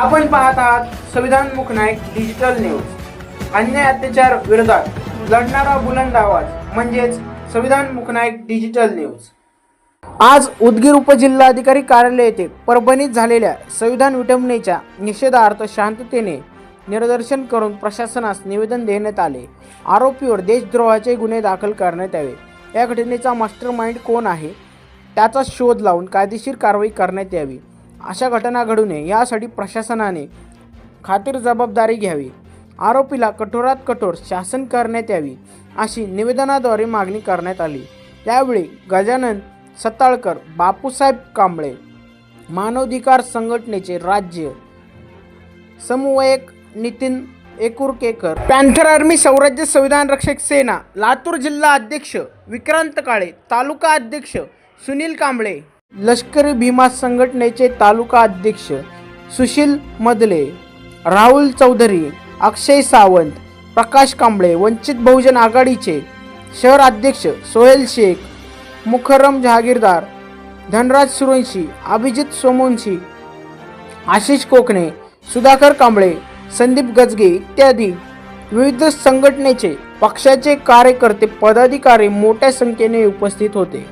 आपण पाहत आहात संविधान मुख नायक डिजिटल न्यूज अन्याय अत्याचार विरोधात लढणारा बुलंद आवाज म्हणजेच संविधान मुख नायक डिजिटल न्यूज आज उदगीर उपजिल्हाधिकारी कार्यालय येथे परभणीत झालेल्या संविधान विटंबनेच्या निषेधार्थ शांततेने निदर्शन करून प्रशासनास निवेदन देण्यात आले. आरोपीवर देशद्रोहाचे गुन्हे दाखल करण्यात यावे. या घटनेचा मास्टर माइंड कोण आहे? त्याचा शोध लावून कायदेशीर कारवाई करण्यात यावी. अशा घटना घडू नये यासाठी प्रशासनाने खातीर जबाबदारी घ्यावी. आरोपीला कठोरात कठोर शासन करण्यात यावी अशी निवेदनाद्वारे मागणी करण्यात आली. त्यावेळी गजानन सत्ताळकर बापूसाहेब कांबळे मानवाधिकार संघटनेचे राज्य समवयक नितीन एकुरकेकर पॅन्थर आर्मी स्वराज्य संविधान रक्षक सेना लातूर जिल्हा अध्यक्ष विक्रांत काळे तालुका अध्यक्ष सुनील कांबळे लष्करी भीमा संघटनेचे तालुका अध्यक्ष सुशील मदले राहुल चौधरी अक्षय सावंत प्रकाश कांबळे वंचित बहुजन आघाडीचे शहर अध्यक्ष सोहेल शेख मुखरम जहागीरदार धनराज सुरवंशी अभिजित सोमवंशी आशिष कोकणे सुधाकर कांबळे संदीप गजगे इत्यादी विविध संघटनेचे पक्षाचे कार्यकर्ते पदाधिकारी मोठ्या संख्येने उपस्थित होते.